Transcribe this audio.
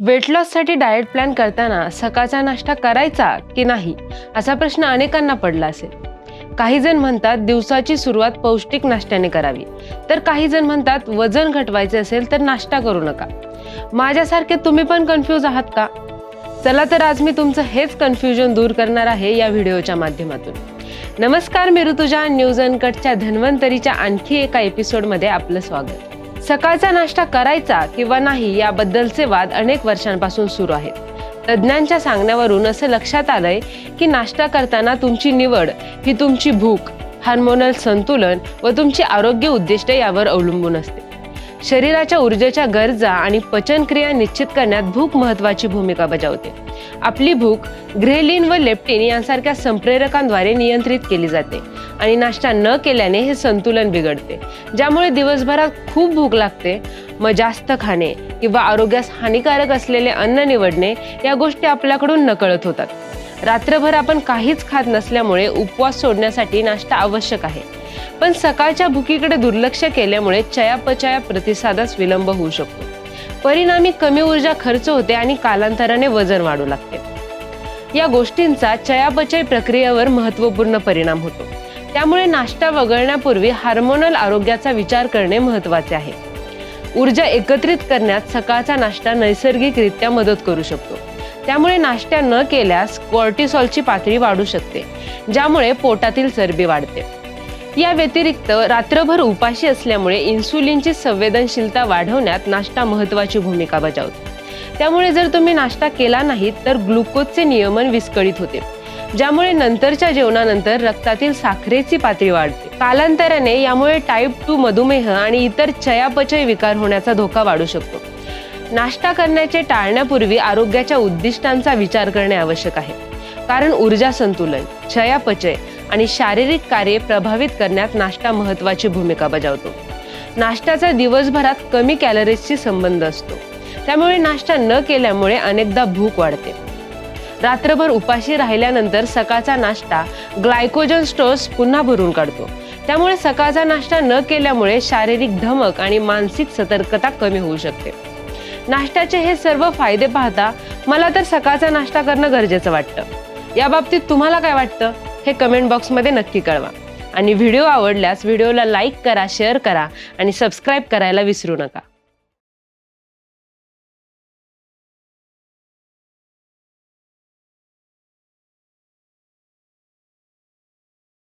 Weight लॉससाठी diet plan करताना सकाळचा नाश्ता करायचा की नाही असा प्रश्न अनेकांना पडला असेल. काही जण म्हणतात दिवसाची सुरुवात पौष्टिक नाश्त्याने करावी. तर काही जण म्हणतात वजन घटवायचे असेल तर नाश्ता करू नका. माझ्यासारखे तुम्ही पण कन्फ्यूज आहात का? चला तर आज मी तुमचं हेच कन्फ्युजन दूर करणार आहे या व्हिडिओच्या माध्यमातून. नमस्कार मी ऋतुजा. न्यूज अनकटच्या धन्वंतरीच्या आणखी एका एपिसोडमध्ये आपलं स्वागत. सकाळचा नाश्ता करायचा किंवा नाही याबद्दलचे वाद अनेक वर्षांपासून सुरू आहेत. तज्ज्ञांच्या सांगण्यावरून असं लक्षात आलंय की नाश्ता करताना तुमची निवड ही तुमची भूक हार्मोनल संतुलन व तुमची आरोग्य उद्दिष्ट यावर अवलंबून असते. शरीराच्या ऊर्जेच्या गरजा आणि पचनक्रिया निश्चित करण्यात भूक महत्वाची भूमिका बजावते. आपली भूक ग्रेलिन व लेप्टिन यांसारख्या संप्रेरकांद्वारे नियंत्रित केली जाते आणि नाश्ता न केल्याने हे संतुलन बिघडते ज्यामुळे दिवसभरात खूप भूक लागते. मग जास्त खाणे किंवा आरोग्यास हानिकारक असलेले अन्न निवडणे या गोष्टी आपल्याकडून नकळत होतात. रात्रभर आपण काहीच खात नसल्यामुळे उपवास सोडण्यासाठी नाश्ता आवश्यक आहे. पण सकाळच्या भुकीकडे दुर्लक्ष केल्यामुळे चयापचया प्रतिसादास विलंब होऊ शकतो. परिणामी कमी ऊर्जा खर्च होते आणि कालांतराने वजन वाढू लागते. या गोष्टींचा चयापचय प्रक्रियेवर महत्त्वपूर्ण परिणाम होतो. त्यामुळे नाश्ता वगळण्यापूर्वी हार्मोनल आरोग्याचा विचार करणे महत्त्वाचे आहे. ऊर्जा एकत्रित करण्यात सकाळचा नाश्ता नैसर्गिकरित्या मदत करू शकतो. त्यामुळे नाश्ता न केल्यास कॉर्टिसॉलची पातळी वाढू शकते ज्यामुळे पोटातील चरबी वाढते. या व्यतिरिक्त रात्रभर उपाशी असल्यामुळे इन्सुलिनची संवेदनशीलता वाढवण्यात नाश्ता महत्वाची भूमिका बजावतो. त्यामुळे जर तुम्ही नाश्ता केला नाही तर ग्लुकोजचे नियमन विस्कळीत होते ज्यामुळे नंतरच्या जेवणानंतर रक्तातील साखरेची पातळी वाढते. कालांतराने यामुळे टाईप टू मधुमेह आणि इतर चयापचय विकार होण्याचा धोका वाढू शकतो. नाश्ता करण्याचे टाळण्यापूर्वी आरोग्याच्या उद्दिष्टांचा विचार करणे आवश्यक आहे कारण ऊर्जा संतुलन चयापचय आणि शारीरिक कार्ये प्रभावित करण्यात नाश्ता महत्वाची भूमिका बजावतो. नाश्त्याचा दिवसभरात कमी कॅलरीजशी संबंध असतो. त्यामुळे नाश्ता न केल्यामुळे अनेकदा भूक वाढते. रात्रभर उपाशी राहिल्यानंतर सकाळचा नाश्ता ग्लायकोजन स्टोर्स पुन्हा भरून काढतो. त्यामुळे सकाळचा नाश्ता न केल्यामुळे शारीरिक धमक आणि मानसिक सतर्कता कमी होऊ शकते. नाश्त्याचे हे सर्व फायदे पाहता मला तर सकाळचा नाश्ता करणं गरजेचं वाटतं. याबाबतीत तुम्हाला काय वाटतं? हे कमेंट बॉक्समध्ये नक्की कळवा. आणि व्हिडिओ आवडल्यास व्हिडिओला लाईक करा शेअर करा आणि सबस्क्राईब करायला विसरू नका.